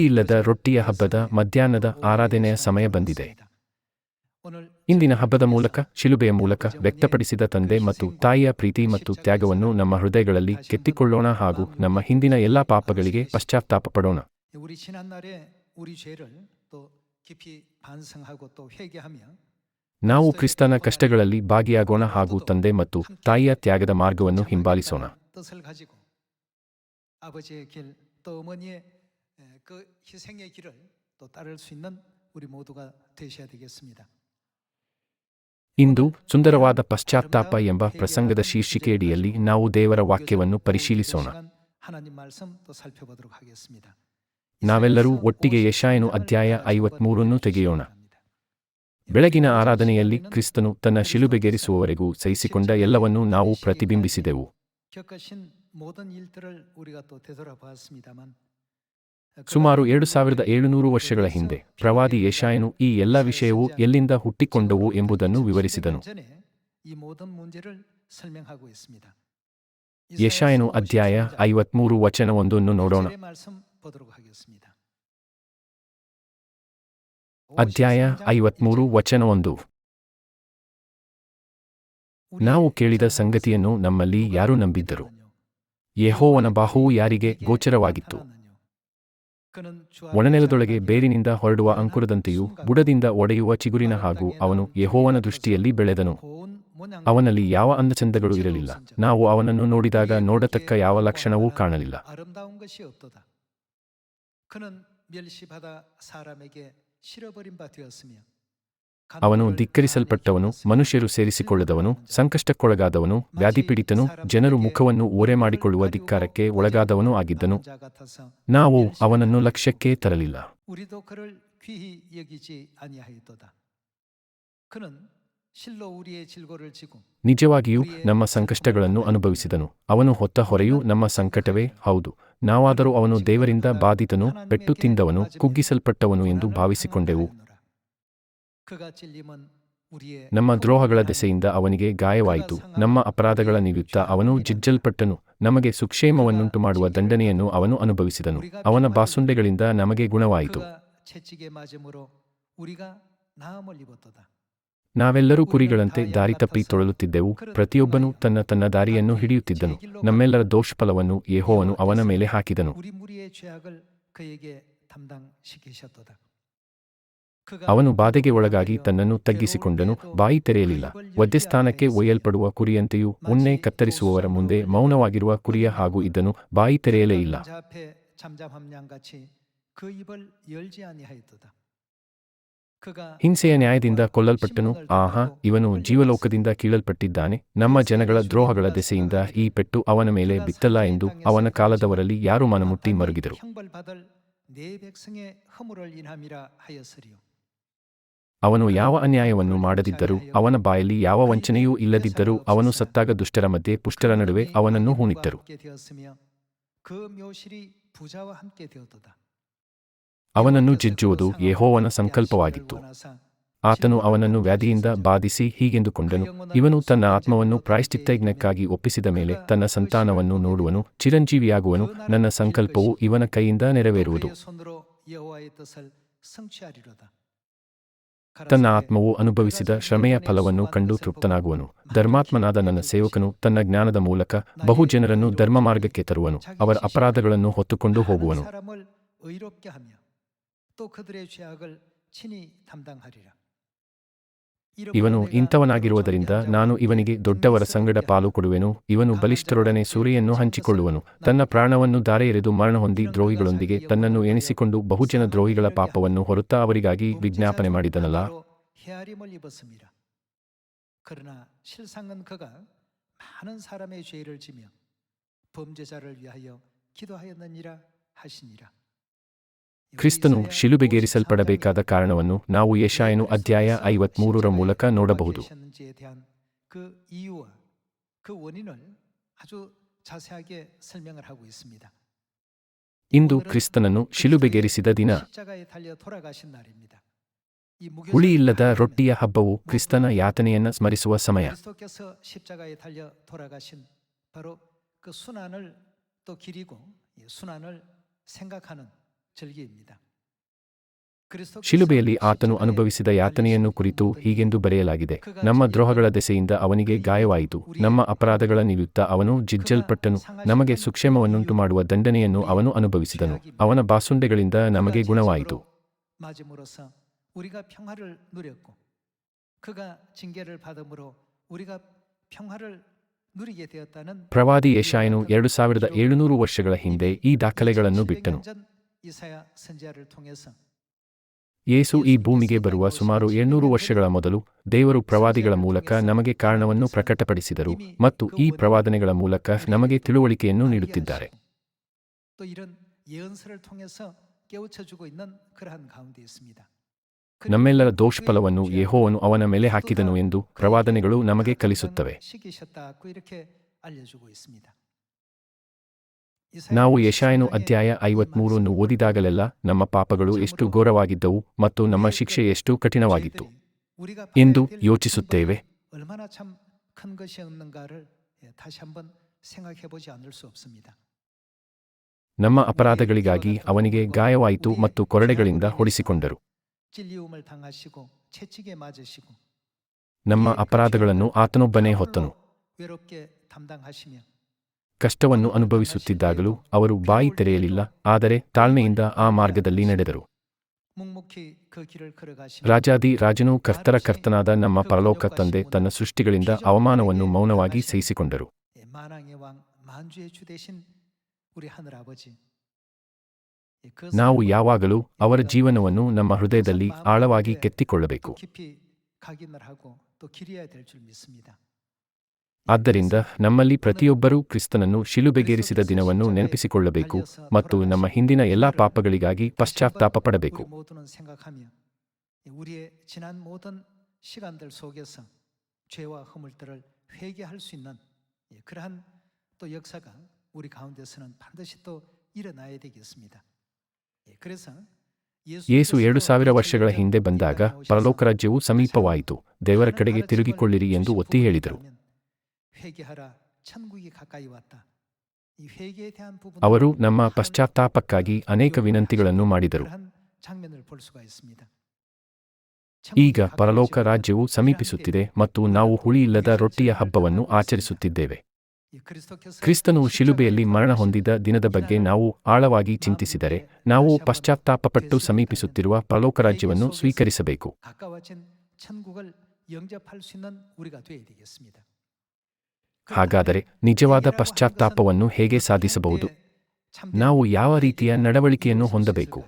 ಇಲ್ಲದ ರೊಟ್ಟಿಯ ಹಬ್ಬದ ಮಧ್ಯಾಹ್ನದ ಆರಾಧನೆಯ ಸಮಯ ಬಂದಿದೆ. ಇಂದಿನ ಹಬ್ಬದ ಮೂಲಕ, ಶಿಲುಬೆಯ ಮೂಲಕ ವ್ಯಕ್ತಪಡಿಸಿದ ತಂದೆ ಮತ್ತು ತಾಯಿಯ ಪ್ರೀತಿ ಮತ್ತು ತ್ಯಾಗವನ್ನು ನಮ್ಮ ಹೃದಯಗಳಲ್ಲಿ ಕೆತ್ತಿಕೊಳ್ಳೋಣ ಹಾಗೂ ನಮ್ಮ ಹಿಂದಿನ ಎಲ್ಲ ಪಾಪಗಳಿಗೆ ಪಶ್ಚಾತ್ತಾಪ ಪಡೋಣ ನಾವು ಕ್ರಿಸ್ತನ ಕಷ್ಟಗಳಲ್ಲಿ ಭಾಗಿಯಾಗೋಣ ಹಾಗೂ ತಂದೆ ಮತ್ತು ತಾಯಿಯ ತ್ಯಾಗದ ಮಾರ್ಗವನ್ನು ಹಿಂಬಾಲಿಸೋಣ. 뜻을 가지고 아버지의 길 또 어머니의 에, 그 희생의 길을 또 따를 수 있는 우리 모두가 되셔야 되겠습니다. ಇಂದು ಸುಂದರವಾದ ಪಶ್ಚಾತ್ತಾಪ ಎಂಬ ಪ್ರಸಂಗದ ಶೀರ್ಷಿಕೆಯಡಿಯಲ್ಲಿ ನಾವು ದೇವರ ವಾಕ್ಯವನ್ನು ಪರಿಶೀಲಿಸೋಣ 시간 하나님 말씀 또 살펴보도록 하겠습니다. ನಾವೆಲ್ಲರೂ ಒಟ್ಟಿಗೆ ಯಶಾಯನು ಅಧ್ಯಾಯ ಐವತ್ಮೂರನ್ನು ತೆಗೆಯೋಣ ಬೆಳಗಿನ ಆರಾಧನೆಯಲ್ಲಿ ಕ್ರಿಸ್ತನು ತನ್ನ ಶಿಲುಬೆಗೇರಿಸುವವರೆಗೂ ಸಹಿಸಿಕೊಂಡ ಎಲ್ಲವನ್ನೂ ನಾವು ಪ್ರತಿಬಿಂಬಿಸಿದೆವು ಸುಮಾರು ಎರಡು ಸಾವಿರದ ಏಳುನೂರು ವರ್ಷಗಳ ಹಿಂದೆ ಪ್ರವಾದಿ ಯಶಾಯನು ಈ ಎಲ್ಲ ವಿಷಯವು ಎಲ್ಲಿಂದ ಹುಟ್ಟಿಕೊಂಡವು ಎಂಬುದನ್ನು ವಿವರಿಸಿದನು. ಯಶಾಯನು ಅಧ್ಯಾಯ ಐವತ್ಮೂರು ವಚನವೊಂದನ್ನು ನೋಡೋಣ. ಅಧ್ಯಾಯ ಐವತ್ಮೂರು ವಚನವೊಂದು. ನಾವು ಕೇಳಿದ ಸಂಗತಿಯನ್ನು ನಮ್ಮಲ್ಲಿ ಯಾರು ನಂಬಿದ್ದರು? ಯಹೋವನ ಬಾಹುವು ಯಾರಿಗೆ ಗೋಚರವಾಗಿತ್ತು? ಒಣನೆಲದೊಳಗೆ ಬೇರಿನಿಂದ ಹೊರಡುವ ಅಂಕುರದಂತೆಯೂ ಬುಡದಿಂದ ಒಡೆಯುವ ಚಿಗುರಿನ ಹಾಗೂ ಅವನು ಯೆಹೋವನ ದೃಷ್ಟಿಯಲ್ಲಿ ಬೆಳೆದನು ಅವನಲ್ಲಿ ಯಾವ ಅಂದಚಂದಗಳು ಇರಲಿಲ್ಲ ನಾವು ಅವನನ್ನು ನೋಡಿದಾಗ ನೋಡತಕ್ಕ ಯಾವ ಲಕ್ಷಣವೂ ಕಾಣಲಿಲ್ಲ 아름다운 것이 없도다. 그는 멸시받아 사람에게 실어버린 바 되었으며 ಅವನು ಧಿಕ್ಕರಿಸಲ್ಪಟ್ಟವನು, ಮನುಷ್ಯರು ಸೇರಿಸಿಕೊಳ್ಳದವನು, ಸಂಕಷ್ಟಕ್ಕೊಳಗಾದವನು, ವ್ಯಾಧಿಪೀಡಿತನು, ಜನರು ಮುಖವನ್ನು ಓರೆ ಮಾಡಿಕೊಳ್ಳುವ ಧಿಕ್ಕಾರಕ್ಕೆ ಒಳಗಾದವನೂ ಆಗಿದ್ದನು. ನಾವು ಅವನನ್ನು ಲಕ್ಷ್ಯಕ್ಕೆ ತರಲಿಲ್ಲ. ನಿಜವಾಗಿಯೂ ನಮ್ಮ ಸಂಕಷ್ಟಗಳನ್ನು ಅನುಭವಿಸಿದನು. ಅವನು ಹೊತ್ತ ಹೊರೆಯೂ ನಮ್ಮ ಸಂಕಟವೇ, ಹೌದು. ನಾವಾದರೂ ಅವನು ದೇವರಿಂದ ಬಾಧಿತನು, ಪೆಟ್ಟು ತಿಂದವನು, ಕುಗ್ಗಿಸಲ್ಪಟ್ಟವನು ಎಂದು ಭಾವಿಸಿಕೊಂಡೆವು. ನಮ್ಮ ದ್ರೋಹಗಳ ದೆಸೆಯಿಂದ ಅವನಿಗೆ ಗಾಯವಾಯಿತು. ನಮ್ಮ ಅಪರಾಧಗಳ ನಿಮಿತ್ತ ಅವನು ಜಿಜ್ಜಲ್ಪಟ್ಟನು. ನಮಗೆ ಸುಕ್ಷೇಮವನ್ನುಂಟು ಮಾಡುವ ದಂಡನೆಯನ್ನು ಅವನು ಅನುಭವಿಸಿದನು. ಅವನ ಬಾಸುಂಡೆಗಳಿಂದ ನಮಗೆ ಗುಣವಾಯಿತು. ನಾವೆಲ್ಲರೂ ಕುರಿಗಳಂತೆ ದಾರಿ ತಪ್ಪಿ ತೊಳಲುತ್ತಿದ್ದೆವು ಪ್ರತಿಯೊಬ್ಬನು ತನ್ನ ತನ್ನ ದಾರಿಯನ್ನು ಹಿಡಿಯುತ್ತಿದ್ದನು. ನಮ್ಮೆಲ್ಲರ ದೋಷಫಲವನ್ನು ಯೇಹೋವನು ಅವನ ಮೇಲೆ ಹಾಕಿದನು. ಅವನು ಬಾಧೆಗೆ ಒಳಗಾಗಿ ತನ್ನನ್ನು ತಗ್ಗಿಸಿಕೊಂಡನು ಬಾಯಿ ತೆರೆಯಲಿಲ್ಲ. ವಧ್ಯಸ್ಥಾನಕ್ಕೆ ಒಯ್ಯಲ್ಪಡುವ ಕುರಿಯಂತೆಯೂ ಉಣ್ಣೆ ಕತ್ತರಿಸುವವರ ಮುಂದೆ ಮೌನವಾಗಿರುವ ಕುರಿಯ ಹಾಗೂ ಇದ್ದನು ಬಾಯಿ ತೆರೆಯಲೇ ಇಲ್ಲ. ಹಿಂಸೆಯ ನ್ಯಾಯದಿಂದ ಕೊಲ್ಲಲ್ಪಟ್ಟನು. ಆಹಾ ಇವನು ಜೀವಲೋಕದಿಂದ ಕೀಳಲ್ಪಟ್ಟಿದ್ದಾನೆ. ನಮ್ಮ ಜನಗಳ ದ್ರೋಹಗಳ ದೆಸೆಯಿಂದ ಈ ಪೆಟ್ಟು ಅವನ ಮೇಲೆ ಬಿತ್ತಲ್ಲ ಎಂದು ಅವನ ಕಾಲದವರಲ್ಲಿ ಯಾರು ಮನಮುಟ್ಟಿ ಮರುಗಿದರು. ಅವನು ಯಾವ ಅನ್ಯಾಯವನ್ನು ಮಾಡದಿದ್ದರೂ, ಅವನ ಬಾಯಲ್ಲಿ ಯಾವ ವಂಚನೆಯೂ ಇಲ್ಲದಿದ್ದರೂ, ಅವನು ಸತ್ತಾಗ ದುಷ್ಟರ ಮಧ್ಯೆ ಪುಷ್ಟರ ನಡುವೆ ಅವನನ್ನು ಹೂಣಿಟ್ಟರು. ಅವನನ್ನು ಜಿಜ್ಜುವುದು ಯೆಹೋವನ ಸಂಕಲ್ಪವಾಗಿತ್ತು. ಆತನು ಅವನನ್ನು ವ್ಯಾಧಿಯಿಂದ ಬಾಧಿಸಿ ಹೀಗೆಂದುಕೊಂಡನು, ಇವನು ತನ್ನ ಆತ್ಮವನ್ನು ಪ್ರಾಯಶ್ಚಿತ್ತಯಜ್ಞಕ್ಕಾಗಿ ಒಪ್ಪಿಸಿದ ಮೇಲೆ ತನ್ನ ಸಂತಾನವನ್ನು ನೋಡುವನು, ಚಿರಂಜೀವಿಯಾಗುವನು, ನನ್ನ ಸಂಕಲ್ಪವು ಇವನ ಕೈಯಿಂದ ನೆರವೇರುವುದು. ತನ್ನ ಆತ್ಮವು ಅನುಭವಿಸಿದ ಶ್ರಮೆಯ ಫಲವನ್ನು ಕಂಡು ತೃಪ್ತನಾಗುವನು. ಧರ್ಮಾತ್ಮನಾದ ನನ್ನ ಸೇವಕನು ತನ್ನ ಜ್ಞಾನದ ಮೂಲಕ ಬಹು ಜನರನ್ನು ಧರ್ಮ ಮಾರ್ಗಕ್ಕೆ ತರುವನು. ಅವರ ಅಪರಾಧಗಳನ್ನು ಹೊತ್ತುಕೊಂಡು ಹೋಗುವನು. ಇವನು ಇಂಥವನಾಗಿರುವುದರಿಂದ ನಾನು ಇವನಿಗೆ ದೊಡ್ಡವರ ಸಂಗಡ ಪಾಲು ಕೊಡುವೆನು ಇವನು ಬಲಿಷ್ಠರೊಡನೆ ಸೂರೆಯನ್ನು ಹಂಚಿಕೊಳ್ಳುವನು. ತನ್ನ ಪ್ರಾಣವನ್ನು ದಾರೆ ಎರೆದು ಮರಣ ಹೊಂದಿ ದ್ರೋಹಿಗಳೊಂದಿಗೆ ತನ್ನನ್ನು ಎಣಿಸಿಕೊಂಡು ಬಹುಜನ ದ್ರೋಹಿಗಳ ಪಾಪವನ್ನು ಹೊರತಾ ಅವರಿಗಾಗಿ ವಿಜ್ಞಾಪನೆ ಮಾಡಿದನಲ್ಲ? ಕ್ರಿಸ್ತನು ಶಿಲುಬೆಗೇರಿಸಲ್ಪಡಬೇಕಾದ ಕಾರಣವನ್ನು ನಾವು ಯಶಾಯನು ಅಧ್ಯಾಯ ಐವತ್ಮೂರರ ಮೂಲಕ ನೋಡಬಹುದು 하셨는지에 대한 그 이유와 그 원인을 아주 자세하게 설명을 하고 있습니다. ಇಂದು ಕ್ರಿಸ್ತನನ್ನು ಶಿಲುಬೆಗೇರಿಸಿದ ದಿನ 십자가에 달려 돌아가신 날입니다. 이 무교절 ಹುಳಿಯಿಲ್ಲದ ರೊಟ್ಟಿಯ ಹಬ್ಬವು ಕ್ರಿಸ್ತನ ಯಾತನೆಯನ್ನ ಸ್ಮರಿಸುವ ಸಮಯ 그리스도께서 십자가에 달려 돌아가신 바로 그 순환을 또 기리고 이 순환을 생각하는 ಶಿಲುಬೆಯಲ್ಲಿ ಆತನು ಅನುಭವಿಸಿದ ಯಾತನೆಯನ್ನು ಕುರಿತು ಹೀಗೆಂದು ಬರೆಯಲಾಗಿದೆ ನಮ್ಮ ದ್ರೋಹಗಳ ದೆಸೆಯಿಂದ ಅವನಿಗೆ ಗಾಯವಾಯಿತು. ನಮ್ಮ ಅಪರಾಧಗಳ ನಿಮಿತ್ತ ಅವನು ಜಿಜ್ಜಲ್ಪಟ್ಟನು. ನಮಗೆ ಸುಕ್ಷೇಮವನ್ನುಂಟು ಮಾಡುವ ದಂಡನೆಯನ್ನು ಅವನು ಅನುಭವಿಸಿದನು. ಅವನ ಬಾಸುಂಡೆಗಳಿಂದ ನಮಗೆ ಗುಣವಾಯಿತು. ಪ್ರವಾದಿ ಯಶಾಯನು ಎರಡು ಸಾವಿರದ ಏಳುನೂರು ವರ್ಷಗಳ ಹಿಂದೆ ಈ ದಾಖಲೆಗಳನ್ನು ಬಿಟ್ಟನು. ಯೇಸು ಈ ಭೂಮಿಗೆ ಬರುವ ಸುಮಾರು ಏಳ್ನೂರು ವರ್ಷಗಳ ಮೊದಲು ದೇವರು ಪ್ರವಾದಿಗಳ ಮೂಲಕ ನಮಗೆ ಕಾರಣವನ್ನು ಪ್ರಕಟಪಡಿಸಿದರು ಮತ್ತು ಈ ಪ್ರವಾದನೆಗಳ ಮೂಲಕ ನಮಗೆ ತಿಳುವಳಿಕೆಯನ್ನು ನೀಡುತ್ತಿದ್ದಾರೆ. ನಮ್ಮೆಲ್ಲರ ದೋಷಫಲವನ್ನು ಯೆಹೋವನು ಅವನ ಮೇಲೆ ಹಾಕಿದನು ಎಂದು ಪ್ರವಾದನೆಗಳು ನಮಗೆ ಕಲಿಸುತ್ತವೆ. ನಾವು ಯಶಾಯನು ಅಧ್ಯಾಯ ಐವತ್ಮೂರನ್ನು ಓದಿದಾಗಲೆಲ್ಲ ನಮ್ಮ ಪಾಪಗಳು ಎಷ್ಟು ಘೋರವಾಗಿದ್ದವು ಮತ್ತು ನಮ್ಮ ಶಿಕ್ಷೆ ಎಷ್ಟು ಕಠಿಣವಾಗಿತ್ತು ಎಂದು ಯೋಚಿಸುತ್ತೇವೆ. ನಮ್ಮ ಅಪರಾಧಗಳಿಗಾಗಿ ಅವನಿಗೆ ಗಾಯವಾಯಿತು ಮತ್ತು ಕೊರಡೆಗಳಿಂದ ಹೊಡಿಸಿಕೊಂಡರು. ನಮ್ಮ ಅಪರಾಧಗಳನ್ನು ಆತನೊಬ್ಬನೇ ಹೊತ್ತನು. ಕಷ್ಟವನ್ನು ಅನುಭವಿಸುತ್ತಿದ್ದಾಗಲೂ ಅವರು ಬಾಯಿ ತೆರೆಯಲಿಲ್ಲ, ಆದರೆ ತಾಳ್ಮೆಯಿಂದ ಆ ಮಾರ್ಗದಲ್ಲಿ ನಡೆದರು. ರಾಜಾದಿ ರಾಜನು ಕರ್ತರ ಕರ್ತನಾದ ನಮ್ಮ ಪರಲೋಕ ತಂದೆ ತನ್ನ ಸೃಷ್ಟಿಗಳಿಂದ ಅವಮಾನವನ್ನು ಮೌನವಾಗಿ ಸಹಿಸಿಕೊಂಡರು. ನಾವು ಯಾವಾಗಲೂ ಅವರ ಜೀವನವನ್ನು ನಮ್ಮ ಹೃದಯದಲ್ಲಿ ಆಳವಾಗಿ ಕೆತ್ತಿಕೊಳ್ಳಬೇಕು. ಆದ್ದರಿಂದ ನಮ್ಮಲ್ಲಿ ಪ್ರತಿಯೊಬ್ಬರೂ ಕ್ರಿಸ್ತನನ್ನು ಶಿಲುಬೆಗೇರಿಸಿದ ದಿನವನ್ನು ನೆನಪಿಸಿಕೊಳ್ಳಬೇಕು ಮತ್ತು ನಮ್ಮ ಹಿಂದಿನ ಎಲ್ಲಾ ಪಾಪಗಳಿಗಾಗಿ ಪಶ್ಚಾತ್ತಾಪ ಪಡಬೇಕು. ಯೇಸು ಎರಡು ಸಾವಿರ ವರ್ಷಗಳ ಹಿಂದೆ ಬಂದಾಗ ಪರಲೋಕ ರಾಜ್ಯವು ಸಮೀಪವಾಯಿತು. ದೇವರ ಕಡೆಗೆ ತಿರುಗಿಕೊಳ್ಳಿರಿ ಎಂದು ಒತ್ತಿ ಹೇಳಿದರು. ಅವರು ನಮ್ಮ ಪಶ್ಚಾತ್ತಾಪಕ್ಕಾಗಿ ಅನೇಕ ವಿನಂತಿಗಳನ್ನು ಮಾಡಿದರು ಈಗ ಪರಲೋಕ ರಾಜ್ಯವು ಸಮೀಪಿಸುತ್ತಿದೆ ಮತ್ತು ನಾವು ಹುಳಿಯಿಲ್ಲದ ರೊಟ್ಟಿಯ ಹಬ್ಬವನ್ನು ಆಚರಿಸುತ್ತಿದ್ದೇವೆ ಕ್ರಿಸ್ತನು ಶಿಲುಬೆಯಲ್ಲಿ ಮರಣ ಹೊಂದಿದ ದಿನದ ಬಗ್ಗೆ ನಾವು ಆಳವಾಗಿ ಚಿಂತಿಸಿದರೆ ನಾವು ಪಶ್ಚಾತ್ತಾಪಪಟ್ಟು ಸಮೀಪಿಸುತ್ತಿರುವ ಪರಲೋಕ ರಾಜ್ಯವನ್ನು ಸ್ವೀಕರಿಸಬೇಕು ಹಾಗಾದರೆ ನಿಜವಾದ ಪಶ್ಚಾತ್ತಾಪವನ್ನು ಹೇಗೆ ಸಾಧಿಸಬಹುದು ನಾವು ಯಾವ ರೀತಿಯ ನಡವಳಿಕೆಯನ್ನು ಹೊಂದಬೇಕು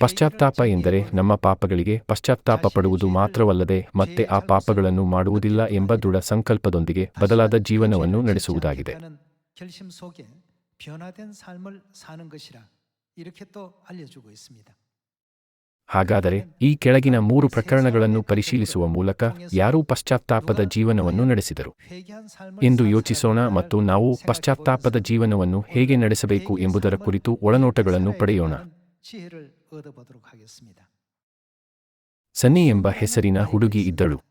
ಪಶ್ಚಾತ್ತಾಪ ಎಂದರೆ ನಮ್ಮ ಪಾಪಗಳಿಗೆ ಪಶ್ಚಾತ್ತಾಪ ಪಡುವುದು ಮಾತ್ರವಲ್ಲದೆ ಮತ್ತೆ ಆ ಪಾಪಗಳನ್ನು ಮಾಡುವುದಿಲ್ಲ ಎಂಬ ದೃಢ ಸಂಕಲ್ಪದೊಂದಿಗೆ ಬದಲಾದ ಜೀವನವನ್ನು ನಡೆಸುವುದಾಗಿದೆ 결심 속에 변화된 삶을 사는 것이라 이렇게 또 알려주고 있습니다. ಹಾಗಾದರೆ ಈ ಕೆಳಗಿನ ಮೂರು ಪ್ರಕರಣಗಳನ್ನು ಪರಿಶೀಲಿಸುವ ಮೂಲಕ ಯಾರೂ ಪಶ್ಚಾತ್ತಾಪದ ಜೀವನವನ್ನು ನಡೆಸಿದರು. ಎಂದು ಯೋಚಿಸೋಣ ಮತ್ತು ನಾವು ಪಶ್ಚಾತ್ತಾಪದ ಜೀವನವನ್ನು ಹೇಗೆ ನಡೆಸಬೇಕು ಎಂಬುದರ ಕುರಿತು ಒಳನೋಟಗಳನ್ನು ಪಡೆಯೋಣ. ಸನ್ನಿ ಎಂಬ ಹೆಸರಿನ ಹುಡುಗಿ ಇದ್ದಳು.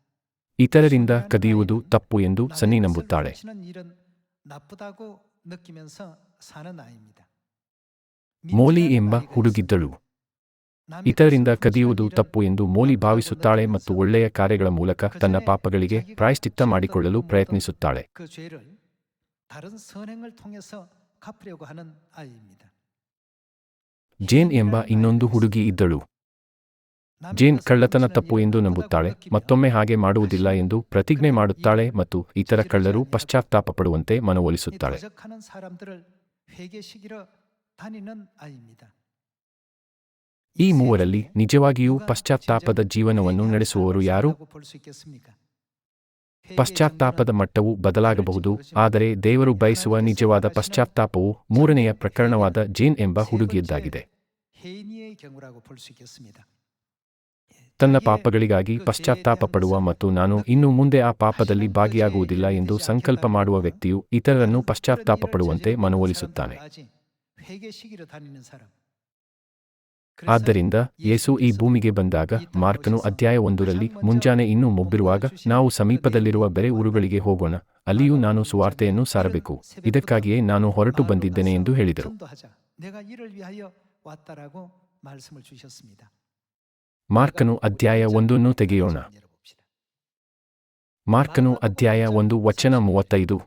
ಇತರರಿಂದ ಕದಿಯುವುದು ತಪ್ಪು ಎಂದು ಸನ್ನಿ ನಂಬುತ್ತಾಳೆ. ಮೋಲಿ ಎಂಬ ಹುಡುಗಿದ್ದಳು. ಇತರರಿಂದ ಕದಿಯುವುದು ತಪ್ಪು ಎಂದು ಮೋಲಿ ಭಾವಿಸುತ್ತಾಳೆ ಮತ್ತು ಒಳ್ಳೆಯ ಕಾರ್ಯಗಳ ಮೂಲಕ ತನ್ನ ಪಾಪಗಳಿಗೆ ಪ್ರಾಯಶ್ಚಿತ್ತ ಮಾಡಿಕೊಳ್ಳಲು ಪ್ರಯತ್ನಿಸುತ್ತಾಳೆ. ಜೇನ್ ಎಂಬ ಇನ್ನೊಂದು ಹುಡುಗಿ ಇದ್ದಳು. ಜೇನ್ ಕಳ್ಳತನ ತಪ್ಪು ಎಂದು ನಂಬುತ್ತಾಳೆ, ಮತ್ತೊಮ್ಮೆ ಹಾಗೆ ಮಾಡುವುದಿಲ್ಲ ಎಂದು ಪ್ರತಿಜ್ಞೆ ಮಾಡುತ್ತಾಳೆ ಮತ್ತು ಇತರ ಕಳ್ಳರು ಪಶ್ಚಾತ್ತಾಪ ಪಡುವಂತೆ ಮನವೊಲಿಸುತ್ತಾಳೆ ಈ ಮೂವರಲ್ಲಿ ನಿಜವಾಗಿಯೂ ಪಶ್ಚಾತ್ತಾಪದ ಜೀವನವನ್ನು ನಡೆಸುವವರು ಯಾರು? ಪಶ್ಚಾತ್ತಾಪದ ಮಟ್ಟವು ಬದಲಾಗಬಹುದು, ಆದರೆ ದೇವರು ಬಯಸುವ ನಿಜವಾದ ಪಶ್ಚಾತ್ತಾಪವು ಮೂರನೆಯ ಪ್ರಕರಣವಾದ ಜೇನ್ ಎಂಬ ಹುಡುಗಿಯದ್ದಾಗಿದೆ. ತನ್ನ ಪಾಪಗಳಿಗಾಗಿ ಪಶ್ಚಾತ್ತಾಪ ಪಡುವ ಮತ್ತು ನಾನು ಇನ್ನು ಮುಂದೆ ಆ ಪಾಪದಲ್ಲಿ ಭಾಗಿಯಾಗುವುದಿಲ್ಲ ಎಂದು ಸಂಕಲ್ಪ ಮಾಡುವ ವ್ಯಕ್ತಿಯು ಇತರರನ್ನು ಪಶ್ಚಾತ್ತಾಪ ಪಡುವಂತೆ ಮನವೊಲಿಸುತ್ತಾನೆ. ಆದ್ದರಿಂದ ಯೇಸು ಈ ಭೂಮಿಗೆ ಬಂದಾಗ ಮಾರ್ಕನು ಅಧ್ಯಾಯ ಒಂದರಲ್ಲಿ ಮುಂಜಾನೆ ಇನ್ನೂ ಮೊಬ್ಬಿರುವಾಗ ನಾವು ಸಮೀಪದಲ್ಲಿರುವ ಬೆರೆ ಊರುಗಳಿಗೆ ಹೋಗೋಣ, ಅಲ್ಲಿಯೂ ನಾನು ಸುವಾರ್ತೆಯನ್ನು ಸಾರಬೇಕು. ಇದಕ್ಕಾಗಿಯೇ ನಾನು ಹೊರಟು ಬಂದಿದ್ದೇನೆ ಎಂದು ಹೇಳಿದರು. ಮಾರ್ಕನು ಅಧ್ಯಾಯ ಒಂದನ್ನು ತೆಗೆಯೋಣ. ಮಾರ್ಕನು ಅಧ್ಯಾಯ ಒಂದು, ವಚನ ಮೂವತ್ತೈದು.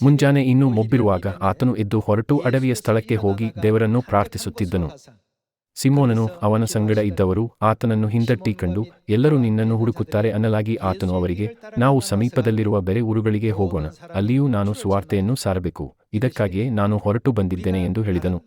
ಮುಂಜಾನೆ ಇನ್ನೂ ಮೊಬ್ಬಿರುವಾಗ ಆತನು ಎದ್ದು ಹೊರಟು ಅಡವಿಯ ಸ್ಥಳಕ್ಕೆ ಹೋಗಿ ದೇವರನ್ನು ಪ್ರಾರ್ಥಿಸುತ್ತಿದ್ದನು. ಸಿಮೋನನು ಅವನ ಸಂಗಡ ಇದ್ದವರು ಆತನನ್ನು ಹಿಂದಟ್ಟಿ ಕಂಡು, ಎಲ್ಲರೂ ನಿನ್ನನ್ನು ಹುಡುಕುತ್ತಾರೆ ಅನ್ನಲಾಗಿ ಆತನು ಅವರಿಗೆ, ನಾವು ಸಮೀಪದಲ್ಲಿರುವ ಬೇರೆ ಊರುಗಳಿಗೆ ಹೋಗೋಣ, ಅಲ್ಲಿಯೂ ನಾನು ಸುವಾರ್ತೆಯನ್ನು ಸಾರಬೇಕು, ಇದಕ್ಕಾಗಿಯೇ ನಾನು ಹೊರಟು ಬಂದಿದ್ದೇನೆ ಎಂದು ಹೇಳಿದನು.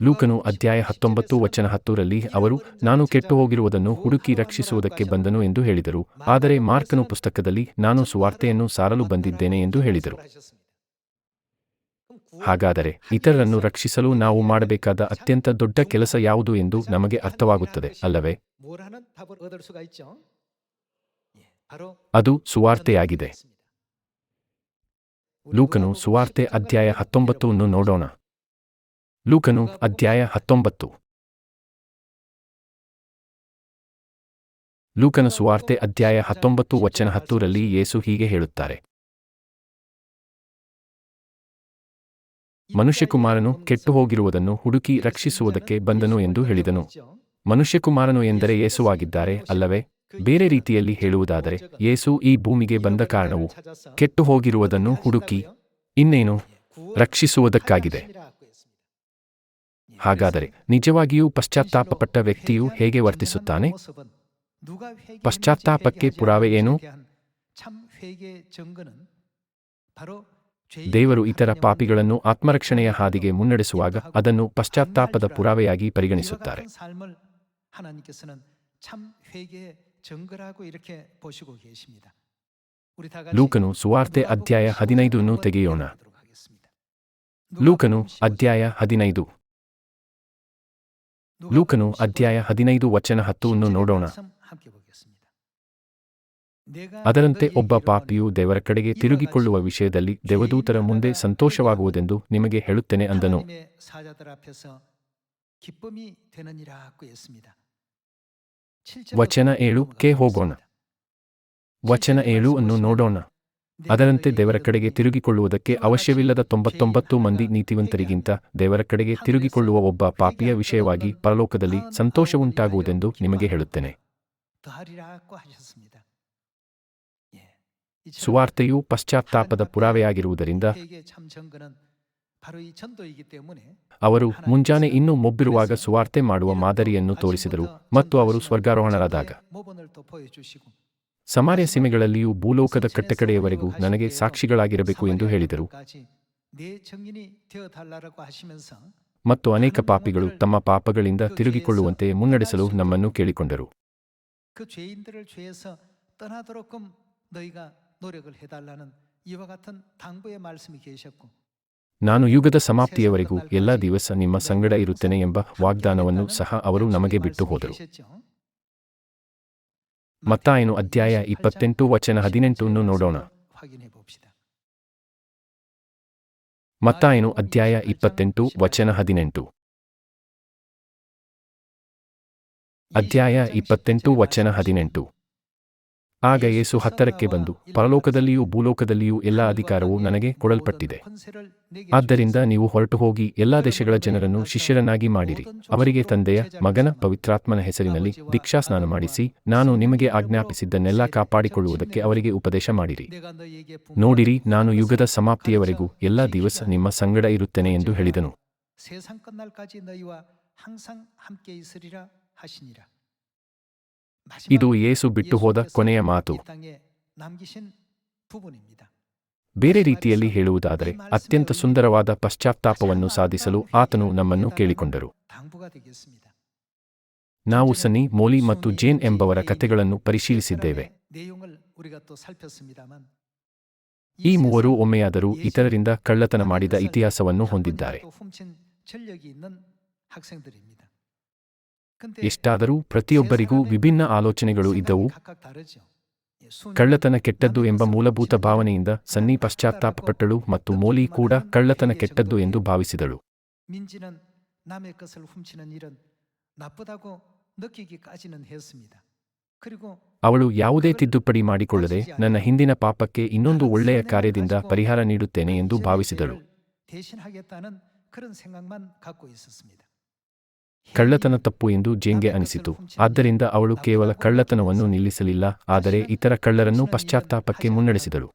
ಲೂಕನು ಅಧ್ಯಾಯ ಹತ್ತೊಂಬತ್ತು ವಚನ ಹತ್ತೂರಲ್ಲಿ ಅವರು, ನಾನು ಕೆಟ್ಟು ಹೋಗಿರುವುದನ್ನು ಹುಡುಕಿ ರಕ್ಷಿಸುವುದಕ್ಕೆ ಬಂದನು ಎಂದು ಹೇಳಿದರು. ಆದರೆ ಮಾರ್ಕನು ಪುಸ್ತಕದಲ್ಲಿ, ನಾನು ಸುವಾರ್ತೆಯನ್ನು ಸಾರಲು ಬಂದಿದ್ದೇನೆ ಎಂದು ಹೇಳಿದರು. ಹಾಗಾದರೆ ಇತರರನ್ನು ರಕ್ಷಿಸಲು ನಾವು ಮಾಡಬೇಕಾದ ಅತ್ಯಂತ ದೊಡ್ಡ ಕೆಲಸ ಯಾವುದು ಎಂದು ನಮಗೆ ಅರ್ಥವಾಗುತ್ತದೆ, ಅಲ್ಲವೇ? ಅದು ಸುವಾರ್ತೆಯಾಗಿದೆ. ಲೂಕನು ಸುವಾರ್ತೆ ಅಧ್ಯಾಯ ಹತ್ತೊಂಬತ್ತು ನೋಡೋಣ. ಲೂಕನು ಅಧ್ಯಾಯ ಹತ್ತೊಂಬತ್ತು. ಲೂಕನ ಸುವಾರ್ತೆ ಅಧ್ಯಾಯ ಹತ್ತೊಂಬತ್ತು ವಚನ ಹತ್ತೂರಲ್ಲಿ ಯೇಸು ಹೀಗೆ ಹೇಳುತ್ತಾರೆ. ಮನುಷ್ಯಕುಮಾರನು ಕೆಟ್ಟು ಹೋಗಿರುವುದನ್ನು ಹುಡುಕಿ ರಕ್ಷಿಸುವುದಕ್ಕೆ ಬಂದನು ಎಂದು ಹೇಳಿದನು. ಮನುಷ್ಯಕುಮಾರನು ಎಂದರೆ ಯೇಸುವಾಗಿದ್ದಾರೆ ಅಲ್ಲವೇ? ಬೇರೆ ರೀತಿಯಲ್ಲಿ ಹೇಳುವುದಾದರೆ, ಯೇಸು ಈ ಭೂಮಿಗೆ ಬಂದ ಕಾರಣವು ಕೆಟ್ಟು ಹೋಗಿರುವುದನ್ನು ಹುಡುಕಿ ಇನ್ನೇನು? ರಕ್ಷಿಸುವುದಕ್ಕಾಗಿದೆ. ಹಾಗಾದರೆ ನಿಜವಾಗಿಯೂ ಪಶ್ಚಾತ್ತಾಪಪಟ್ಟ ವ್ಯಕ್ತಿಯು ಹೇಗೆ ವರ್ತಿಸುತ್ತಾನೆ? ಪಶ್ಚಾತ್ತಾಪಕ್ಕೆ ಪುರಾವೆ ಏನು? ದೇವರು ಇತರ ಪಾಪಿಗಳನ್ನು ಆತ್ಮರಕ್ಷಣೆಯ ಹಾದಿಗೆ ಮುನ್ನಡೆಸುವಾಗ ಅದನ್ನು ಪಶ್ಚಾತ್ತಾಪದ ಪುರಾವೆಯಾಗಿ ಪರಿಗಣಿಸುತ್ತಾರೆ. ಲೂಕನು ಸುವಾರ್ತೆ ಅಧ್ಯಾಯ ಹದಿನೈದನ್ನು ತೆಗೆಯೋಣ. ಲೂಕನು ಅಧ್ಯಾಯ ಹದಿನೈದು. ಲೂಕನು ಅಧ್ಯಾಯ ಹದಿನೈದು ವಚನ ಹತ್ತುವನ್ನು ನೋಡೋಣ. ಅದರಂತೆ ಒಬ್ಬ ಪಾಪಿಯು ದೇವರ ಕಡೆಗೆ ತಿರುಗಿಕೊಳ್ಳುವ ವಿಷಯದಲ್ಲಿ ದೇವದೂತರ ಮುಂದೆ ಸಂತೋಷವಾಗುವುದೆಂದು ನಿಮಗೆ ಹೇಳುತ್ತೇನೆ ಅಂದನು. ವಚನ ಏಳು ಕೆ ಹೋಗೋಣ. ವಚನ ಏಳು ಅನ್ನು ನೋಡೋಣ. ಅದರಂತೆ ದೇವರ ಕಡೆಗೆ ತಿರುಗಿಕೊಳ್ಳುವುದಕ್ಕೆ ಅವಶ್ಯವಿಲ್ಲದ ತೊಂಬತ್ತೊಂಬತ್ತು ಮಂದಿ ನೀತಿವಂತರಿಗಿಂತ ದೇವರ ಕಡೆಗೆ ತಿರುಗಿಕೊಳ್ಳುವ ಒಬ್ಬ ಪಾಪಿಯ ವಿಷಯವಾಗಿ ಪರಲೋಕದಲ್ಲಿ ಸಂತೋಷವುಂಟಾಗುವುದೆಂದು ನಿಮಗೆ ಹೇಳುತ್ತೇನೆ. ಸುವಾರ್ತೆಯು ಪಶ್ಚಾತ್ತಾಪದ ಪುರಾವೆಯಾಗಿರುವುದರಿಂದ ಅವರು ಮುಂಜಾನೆ ಇನ್ನೂ ಮೊಬ್ಬಿರುವಾಗ ಸುವಾರ್ತೆ ಮಾಡುವ ಮಾದರಿಯನ್ನು ತೋರಿಸಿದರು ಮತ್ತು ಅವರು ಸ್ವರ್ಗಾರೋಹಣರಾದಾಗ ಸಮಾರ್ಯ ಸೀಮೆಗಳಲ್ಲಿಯೂ ಭೂಲೋಕದ ಕಟ್ಟಕಡೆಯವರೆಗೂ ನನಗೆ ಸಾಕ್ಷಿಗಳಾಗಿರಬೇಕು ಎಂದು ಹೇಳಿದರು. ಮತ್ತು ಅನೇಕ ಪಾಪಿಗಳು ತಮ್ಮ ಪಾಪಗಳಿಂದ ತಿರುಗಿಕೊಳ್ಳುವಂತೆ ಮುನ್ನಡೆಸಲು ನಮ್ಮನ್ನು ಕೇಳಿಕೊಂಡರು. ನಾನು ಯುಗದ ಸಮಾಪ್ತಿಯವರೆಗೂ ಎಲ್ಲಾ ದಿವಸ ನಿಮ್ಮ ಸಂಗಡ ಇರುತ್ತೇನೆ ಎಂಬ ವಾಗ್ದಾನವನ್ನು ಸಹ ಅವರು ನಮಗೆ ಬಿಟ್ಟು ಹೋದರು. ಮತ್ತಾಯನು ಅಧ್ಯಾಯ ಇಪ್ಪತ್ತೆಂಟು ವಚನ ಹದಿನೆಂಟನ್ನು ನೋಡೋಣ. ಮತ್ತಾಯನು ಅಧ್ಯಾಯ ಇಪ್ಪತ್ತೆಂಟು ವಚನ ಹದಿನೆಂಟು. ಅಧ್ಯಾಯ ಇಪ್ಪತ್ತೆಂಟು ವಚನ ಹದಿನೆಂಟು. ಆಗ ಏಸು ಹತ್ತರಕ್ಕೆ ಬಂದು, ಪರಲೋಕದಲ್ಲಿಯೂ ಭೂಲೋಕದಲ್ಲಿಯೂ ಎಲ್ಲ ಅಧಿಕಾರವು ನನಗೆ ಕೊಡಲ್ಪಟ್ಟಿದೆ. ಆದ್ದರಿಂದ ನೀವು ಹೊರಟು ಹೋಗಿ ಎಲ್ಲಾ ದೇಶಗಳ ಜನರನ್ನು ಶಿಷ್ಯರನ್ನಾಗಿ ಮಾಡಿರಿ. ಅವರಿಗೆ ತಂದೆಯ, ಮಗನ ಪವಿತ್ರಾತ್ಮನ ಹೆಸರಿನಲ್ಲಿ ದೀಕ್ಷಾ ಸ್ನಾನ ಮಾಡಿಸಿ, ನಾನು ನಿಮಗೆ ಆಜ್ಞಾಪಿಸಿದ್ದನ್ನೆಲ್ಲ ಕಾಪಾಡಿಕೊಳ್ಳುವುದಕ್ಕೆ ಅವರಿಗೆ ಉಪದೇಶ ಮಾಡಿರಿ. ನೋಡಿರಿ, ನಾನು ಯುಗದ ಸಮಾಪ್ತಿಯವರೆಗೂ ಎಲ್ಲ ದಿವಸ ನಿಮ್ಮ ಸಂಗಡ ಇರುತ್ತೇನೆ ಎಂದು ಹೇಳಿದನು. ಇದು ಯೇಸು ಬಿಟ್ಟು ಹೋದ ಕೊನೆಯ ಮಾತು. ಬೇರೆ ರೀತಿಯಲ್ಲಿ ಹೇಳುವುದಾದರೆ ಅತ್ಯಂತ ಸುಂದರವಾದ ಪಶ್ಚಾತ್ತಾಪವನ್ನು ಸಾಧಿಸಲು ಆತನು ನಮ್ಮನ್ನು ಕೇಳಿಕೊಂಡರು. ನಾವು ಸನಿ ಮೋಲಿ ಮತ್ತು ಜೇನ್ ಎಂಬವರ ಕಥೆಗಳನ್ನು ಪರಿಶೀಲಿಸಿದ್ದೇವೆ. ಈ ಮೂವರು ಒಮ್ಮೆಯಾದರೂ ಇತರರಿಂದ ಕಳ್ಳತನ ಮಾಡಿದ ಇತಿಹಾಸವನ್ನು ಹೊಂದಿದ್ದಾರೆ. ಎಷ್ಟಾದರೂ ಪ್ರತಿಯೊಬ್ಬರಿಗೂ ವಿಭಿನ್ನ ಆಲೋಚನೆಗಳು ಇದ್ದವು. ಕಳ್ಳತನ ಕೆಟ್ಟದ್ದು ಎಂಬ ಮೂಲಭೂತ ಭಾವನೆಯಿಂದ ಸನ್ನಿ ಪಶ್ಚಾತ್ತಾಪಪಟ್ಟಳು ಮತ್ತು ಮೋಲಿ ಕೂಡ ಕಳ್ಳತನ ಕೆಟ್ಟದ್ದು ಎಂದು ಭಾವಿಸಿದಳು. ಅವಳು ಯಾವುದೇ ತಿದ್ದುಪಡಿ ಮಾಡಿಕೊಳ್ಳದೆ ನನ್ನ ಹಿಂದಿನ ಪಾಪಕ್ಕೆ ಇನ್ನೊಂದು ಒಳ್ಳೆಯ ಕಾರ್ಯದಿಂದ ಪರಿಹಾರ ನೀಡುತ್ತೇನೆ ಎಂದು ಭಾವಿಸಿದಳು. ಕಳ್ಳತನ ತಪ್ಪು ಎಂದು ಜೇನ್ಗೆ ಅನಿಸಿತು. ಆದ್ದರಿಂದ ಅವಳು ಕೇವಲ ಕಳ್ಳತನವನ್ನು ನಿಲ್ಲಿಸಲಿಲ್ಲ ಆದರೆ ಇತರ ಕಳ್ಳರನ್ನು ಪಶ್ಚಾತ್ತಾಪಕ್ಕೆ ಮುನ್ನಡೆಸಿದಳು.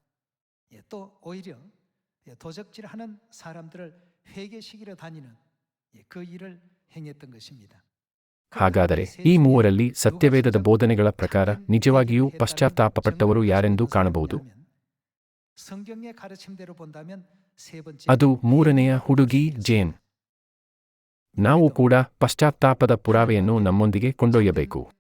ಹಾಗಾದರೆ ಈ ಮೂವರಲ್ಲಿ ಸತ್ಯವೇದದ ಬೋಧನೆಗಳ ಪ್ರಕಾರ ನಿಜವಾಗಿಯೂ ಪಶ್ಚಾತ್ತಾಪಪಟ್ಟವರು ಯಾರೆಂದು ಕಾಣಬಹುದು? ಅದು ಮೂರನೆಯ ಹುಡುಗಿ ಜೇನ್. ನಾವು ಕೂಡ ಪಶ್ಚಾತ್ತಾಪದ ಪುರಾವೆಯನ್ನು ನಮ್ಮೊಂದಿಗೆ ಕೊಂಡೊಯ್ಯಬೇಕು.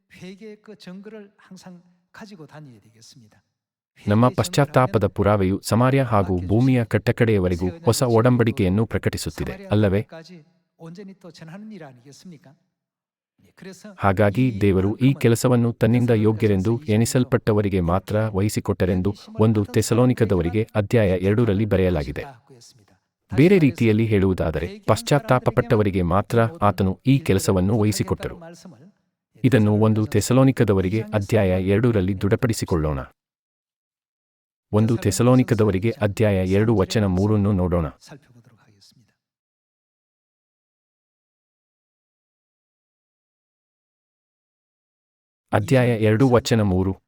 ನಮ್ಮ ಪಶ್ಚಾತ್ತಾಪದ ಪುರಾವೆಯು ಸಮಾರ್ಯ ಹಾಗೂ ಭೂಮಿಯ ಕಟ್ಟಕಡೆಯವರೆಗೂ ಹೊಸ ಒಡಂಬಡಿಕೆಯನ್ನು ಪ್ರಕಟಿಸುತ್ತಿದೆ. ಅಲ್ಲವೇ? ಹಾಗಾಗಿ ದೇವರು ಈ ಕೆಲಸವನ್ನು ತನ್ನಿಂದ ಯೋಗ್ಯರೆಂದು ಎಣಿಸಲ್ಪಟ್ಟವರಿಗೆ ಮಾತ್ರ ವಹಿಸಿಕೊಟ್ಟರೆಂದು ಒಂದು ತೆಸಲೋನಿಕದವರಿಗೆ ಅಧ್ಯಾಯ ಎರಡರಲ್ಲಿ ಬರೆಯಲಾಗಿದೆ. ಬೇರೆ ರೀತಿಯಲ್ಲಿ ಹೇಳುವುದಾದರೆ, ಪಶ್ಚಾತ್ತಾಪಪಟ್ಟವರಿಗೆ ಮಾತ್ರ ಆತನು ಈ ಕೆಲಸವನ್ನು ವಹಿಸಿಕೊಟ್ಟರು. ಇದನ್ನು ಒಂದು ಥೆಸಲೋನಿಕದವರಿಗೆ ಅಧ್ಯಾಯ ಎರಡರಲ್ಲಿ ದೃಢಪಡಿಸಿಕೊಳ್ಳೋಣ. ಒಂದು ಥೆಸಲೋನಿಕದವರಿಗೆ ಅಧ್ಯಾಯ ಎರಡು ವಚನ ಮೂರನ್ನು ನೋಡೋಣ. ಅಧ್ಯಾಯ ಎರಡು ವಚನ ಮೂರು.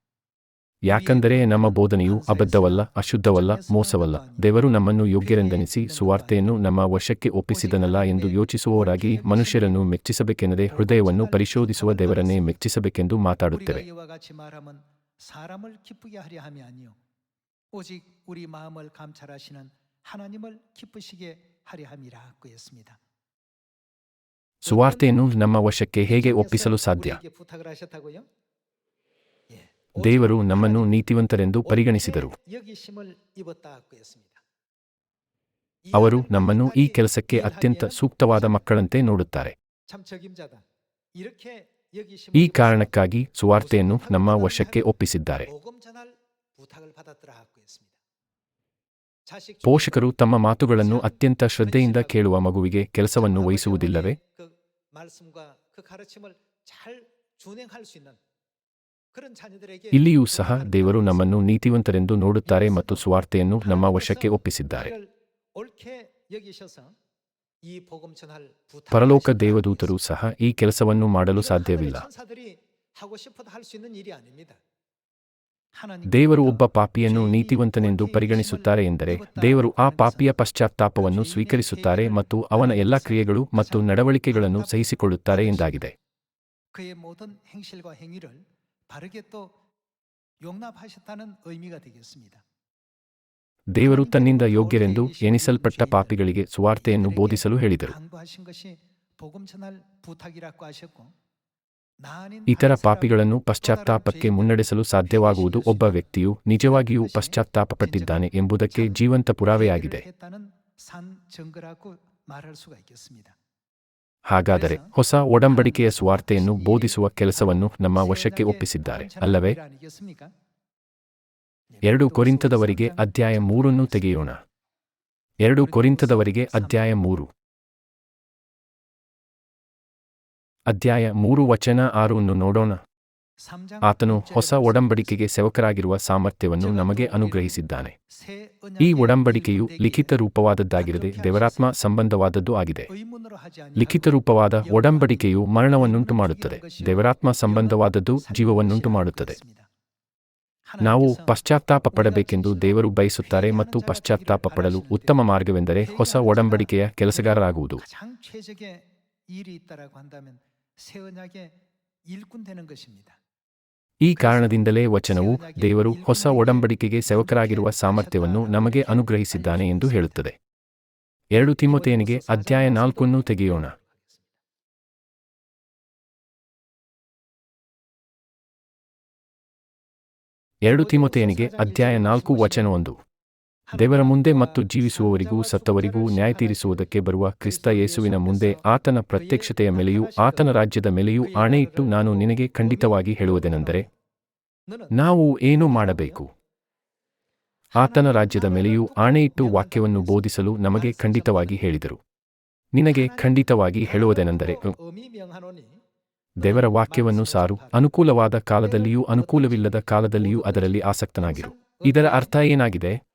ಯಾಕಂದರೆ ನಮ್ಮ ಬೋಧನೆಯು ಅಬದ್ಧವಲ್ಲ, ಅಶುದ್ಧವಲ್ಲ, ಮೋಸವಲ್ಲ. ದೇವರು ನಮ್ಮನ್ನು ಯೋಗ್ಯರೆಂದೆನಿಸಿ ಸುವಾರ್ತೆಯನ್ನು ನಮ್ಮ ವಶಕ್ಕೆ ಒಪ್ಪಿಸಿದನಲ್ಲ ಎಂದು ಯೋಚಿಸುವವರಾಗಿ ಮನುಷ್ಯರನ್ನು ಮೆಚ್ಚಿಸಬೇಕೆಂದರೆ ಹೃದಯವನ್ನು ಪರಿಶೋಧಿಸುವ ದೇವರನ್ನೇ ಮೆಚ್ಚಿಸಬೇಕೆಂದು ಮಾತಾಡುತ್ತೇವೆ. ಸುವಾರ್ತೆಯನ್ನು ನಮ್ಮ ವಶಕ್ಕೆ ಹೇಗೆ ಒಪ್ಪಿಸಲು ಸಾಧ್ಯ? ದೇವರು ನಮ್ಮನ್ನು ನೀತಿವಂತರೆಂದು ಪರಿಗಣಿಸಿದರು. ಅವರು ನಮ್ಮನ್ನು ಈ ಕೆಲಸಕ್ಕೆ ಅತ್ಯಂತ ಸೂಕ್ತವಾದ ಮಕ್ಕಳಂತೆ ನೋಡುತ್ತಾರೆ. ಈ ಕಾರಣಕ್ಕಾಗಿ ಸುವಾರ್ತೆಯನ್ನು ನಮ್ಮ ವಶಕ್ಕೆ ಒಪ್ಪಿಸಿದ್ದಾರೆ. ಪೋಷಕರು ತಮ್ಮ ಮಾತುಗಳನ್ನು ಅತ್ಯಂತ ಶ್ರದ್ಧೆಯಿಂದ ಕೇಳುವ ಮಗುವಿಗೆ ಕೆಲಸವನ್ನು ವಹಿಸುವುದಿಲ್ಲವೇ? ಇಲ್ಲಿಯೂ ಸಹ ದೇವರು ನಮ್ಮನ್ನು ನೀತಿವಂತರೆಂದು ನೋಡುತ್ತಾರೆ ಮತ್ತು ಸುವಾರ್ತೆಯನ್ನು ನಮ್ಮ ವಶಕ್ಕೆ ಒಪ್ಪಿಸಿದ್ದಾರೆ. ಪರಲೋಕ ದೇವದೂತರು ಸಹ ಈ ಕೆಲಸವನ್ನು ಮಾಡಲು ಸಾಧ್ಯವಿಲ್ಲ. ದೇವರು ಒಬ್ಬ ಪಾಪಿಯನ್ನು ನೀತಿವಂತನೆಂದು ಪರಿಗಣಿಸುತ್ತಾರೆ ಎಂದರೆ ದೇವರು ಆ ಪಾಪಿಯ ಪಶ್ಚಾತ್ತಾಪವನ್ನು ಸ್ವೀಕರಿಸುತ್ತಾರೆ ಮತ್ತು ಅವನ ಎಲ್ಲ ಕ್ರಿಯೆಗಳು ಮತ್ತು ನಡವಳಿಕೆಗಳನ್ನು ಸಹಿಸಿಕೊಳ್ಳುತ್ತಾರೆ ಎಂದಾಗಿದೆ. 그의 모든 행실과 행위를 바르게 또 용납하셨다는 의미가 되겠습니다. ದೇವರು ತನ್ನಿಂದ ಯೋಗ್ಯರೆಂದು ಎಣಿಸಲ್ಪಟ್ಟ ಪಾಪಿಗಳಿಗೆ ಸುವಾರ್ತೆಯನ್ನು ಬೋಧಿಸಲು ಹೇಳಿದರು 강구하신 것이 복음 전할 부탁이라고 하셨고 나 아닌 ಇತರ 다른 ಪಾಪಿಗಳನ್ನು 사람을 ಪಶ್ಚಾತ್ತಾಪಕ್ಕೆ 또 다른 ಮುನ್ನಡೆಸಲು 죄인을 ಸಾಧ್ಯವಾಗುವುದು 회개시킬 ಒಬ್ಬ 수 있는 ವ್ಯಕ್ತಿಯು ನಿಜವಾಗಿಯೂ 그것이 ಪಶ್ಚಾತ್ತಾಪಪಟ್ಟಿದ್ದಾನೆ 진정한 ಎಂಬುದಕ್ಕೆ 참 ಜೀವಂತ 회개를 ಪುರಾವೆಯಾಗಿದೆ 했다는 산 증거라고 말할 수가 있겠습니다. ಹಾಗಾದರೆ ಹೊಸ ಒಡಂಬಡಿಕೆಯ ಸ್ವಾರ್ಥೆಯನ್ನು ಬೋಧಿಸುವ ಕೆಲಸವನ್ನು ನಮ್ಮ ವಶಕ್ಕೆ ಒಪ್ಪಿಸಿದ್ದಾರೆ, ಅಲ್ಲವೇ? ಎರಡು ಕೊರಿಂತದವರಿಗೆ ಅಧ್ಯಾಯ ಮೂರನ್ನು ತೆಗೆಯೋಣ. ಎರಡು ಕೊರಿಂತದವರಿಗೆ ಅಧ್ಯಾಯ ಮೂರು. ಅಧ್ಯಾಯ ಮೂರು ವಚನ ಆರು ನೋಡೋಣ. ಆತನು 일절에 ಹೊಸ ಒಡಂಬಡಿಕೆಗೆ ಸೇವಕರಾಗಿರುವ ಸಾಮರ್ಥ್ಯವನ್ನು ನಮಗೆ ಅನುಗ್ರಹಿಸಿದ್ದಾನೆ 새 ಈ 언약의 ಒಡಂಬಡಿಕೆಯು 일꾼되기에 ಲಿಖಿತ ರೂಪವಾದದ್ದಾಗಿರದೆ ದೇವರಾತ್ಮ ಸಂಬಂಧವಾದದ್ದು ಆಗಿದೆ 의문으로 하지 아니하고 ಲಿಖಿತ ರೂಪವಾದ ಒಡಂಬಡಿಕೆಯು ಮರಣವನ್ನುಂಟು ಮಾಡುತ್ತದೆ ದೇವರಾತ್ಮ ಸಂಬಂಧವಾದದ್ದು ಜೀವವನ್ನುಂಟು ಮಾಡುತ್ತದೆ ನಾವು ಪಶ್ಚಾತ್ತಾಪ ಪಡಬೇಕೆಂದು ದೇವರು ಬಯಸುತ್ತಾರೆ ಮತ್ತು ಪಶ್ಚಾತ್ತಾಪ ಪಡಲು ಉತ್ತಮ ಮಾರ್ಗವೆಂದರೆ ಹೊಸ ಒಡಂಬಡಿಕೆಯ ಕೆಲಸಗಾರರಾಗುವುದು 가장 최적의 일이 있다라고 한다면 새 언약의 일꾼 되는 것입니다. ಈ ಕಾರಣದಿಂದಲೇ ವಚನವು ದೇವರು ಹೊಸ ಒಡಂಬಡಿಕೆಗೆ ಸೇವಕರಾಗಿರುವ ಸಾಮರ್ಥ್ಯವನ್ನು ನಮಗೆ ಅನುಗ್ರಹಿಸಿದ್ದಾನೆ ಎಂದು ಹೇಳುತ್ತದೆ. ಎರಡು ತಿಮ್ಮತೇನಿಗೆ ಅಧ್ಯಾಯ ನಾಲ್ಕನ್ನು ತೆಗೆಯೋಣ. ಎರಡು ತಿಮ್ಮತೇನಿಗೆ ಅಧ್ಯಾಯ ನಾಲ್ಕು ವಚನ ಒಂದು ದೇವರ ಮುಂದೆ ಮತ್ತು ಜೀವಿಸುವವರಿಗೂ ಸತ್ತವರಿಗೂ ನ್ಯಾಯ ತೀರಿಸುವುದಕ್ಕೆ ಬರುವ ಕ್ರಿಸ್ತ ಯೇಸುವಿನ ಮುಂದೆ ಆತನ ಪ್ರತ್ಯಕ್ಷತೆಯ ಮೇಲೆಯೂ ಆತನ ರಾಜ್ಯದ ಮೇಲೆಯೂ ಆಣೆ ಇಟ್ಟು ನಾನು ನಿನಗೆ ಖಂಡಿತವಾಗಿ ಹೇಳುವುದೇನೆಂದರೆ, ನಾವು ಏನು ಮಾಡಬೇಕು? ಆತನ ರಾಜ್ಯದ ಮೇಲೆಯೂ ಇಟ್ಟು ವಾಕ್ಯವನ್ನು ಬೋಧಿಸಲು ನಮಗೆ ಖಂಡಿತವಾಗಿ ಹೇಳಿದರು. ನಿನಗೆ ಖಂಡಿತವಾಗಿ ಹೇಳುವುದೇನೆಂದರೆ ದೇವರ ವಾಕ್ಯವನ್ನು ಸಾರು, ಅನುಕೂಲವಾದ ಕಾಲದಲ್ಲಿಯೂ ಅನುಕೂಲವಿಲ್ಲದ ಕಾಲದಲ್ಲಿಯೂ ಅದರಲ್ಲಿ ಆಸಕ್ತನಾಗಿರು. ಇದರ ಅರ್ಥ ಏನಾಗಿದೆ?